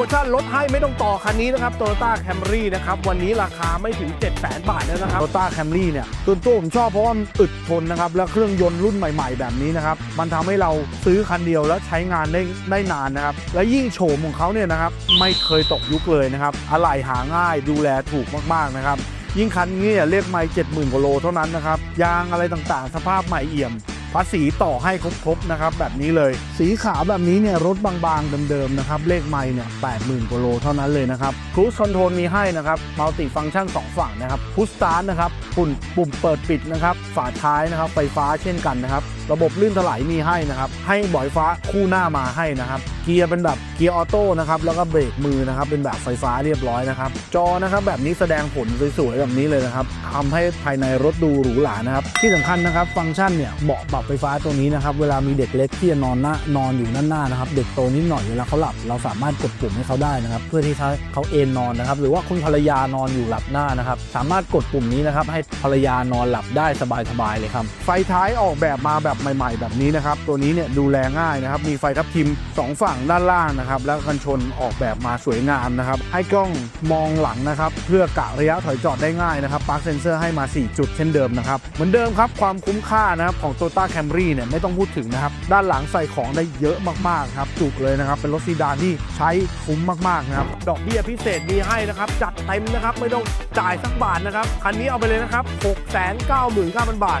โมชั่นลดให้ไม่ต้องต่อคันนี้นะครับ Toyota Camry นะครับ วันนี้ราคาไม่ถึง 7 0 0 0 0 บาทแล้วนะครับ Toyota Camry เนี่ยส่วนตัวผมชอบเพราะว่ามันอึดทนนะครับ และเครื่องยนต์รุ่นใหม่ ๆ แบบนี้นะครับ มันทำให้เราซื้อคันเดียวแล้วใช้งานได้ได้นานนะครับ และยิ่งโฉมของเขาเนี่ยนะครับไม่เคยตกยุคเลยนะครับอะไหล่หาง่ายดูแลถูกมากๆนะครับยิ่งคันนี้เนี่ยเรียกไม่เจ็ดหมื่นกว่าโลเท่านั้นนะครับยางอะไรต่างๆ สภาพใหม่เอี่ยม ภาษีต่อให้ครบๆนะครับ แบบนี้เลย สีขาวแบบนี้เนี่ยรถบางๆเดิมๆนะครับเลขไม่เนี่ยแปดหมื่นกว่าโลเท่านั้นเลยนะครับครู e คอนโทรลมีให้นะครับมัลติฟังก์ชันสองฝั่งนะครับพุชสตาร์ทนะครับปุ่มปุ่มเปิดปิดนะครับฝาท้ายนะครับไฟฟ้าเช่นกันนะครับ ระบบลื่นถลายมีให้นะครับ ให้บ่อยฟ้าคู่หน้ามาให้นะครับ เกียร์เป็นแบบเกียร์ออโต้นะครับ แล้วก็เบรกมือนะครับ เป็นแบบไฟฟ้าเรียบร้อยนะครับ จอนะครับแบบนี้แสดงผลสวยๆแบบนี้เลยนะครับทำให้ภายในรถดูหรูหรานะครับ ที่สำคัญนะครับ ฟังก์ชันเนี่ยเบาะปรับไฟฟ้าตัวนี้นะครับ เวลามีเด็กเล็กที่จะนอนหน้านอนอยู่ด้านหน้านะครับ เด็กโตนิดหน่อยเวลาเขาหลับ เราสามารถกดปุ่มให้เขาได้นะครับ เพื่อที่เขาเอนนอนนะครับ หรือว่าคุณภรรยานอนอยู่หลับหน้านะครับ สามารถกดปุ่มนี้นะครับให้ภรรยานอนหลับได้สบายๆเลยครับ ไฟท้ายออกแบบมาแบบใหม่ๆ แบบนี้นะครับ ตัวนี้เนี่ยดูแลง่ายนะครับ มีไฟทับทิมสองฝั่งด้านล่างนะครับ แล้วกันชนออกแบบมาสวยงามนะครับ ให้กล้องมองหลังนะครับ เพื่อกะระยะถอยจอดได้ง่ายนะครับปาร์คเซนเซอร์ให้มา 4 จุดเช่นเดิมนะครับ เหมือนเดิมครับ ความคุ้มค่านะครับของ Toyota Camry เนี่ยไม่ต้องพูดถึงนะครับ ด้านหลังใส่ของได้เยอะมากๆครับจุกเลยนะครับ เป็นรถซีดานที่ใช้คุ้มมากๆนะครับ ดอกเบี้ยพิเศษมีให้นะครับ จัดเต็มนะครับ ไม่ต้องจ่ายสักบาทนะครับ คันนี้เอาไปเลยนะครับ6 9 9 0 0 0 บาท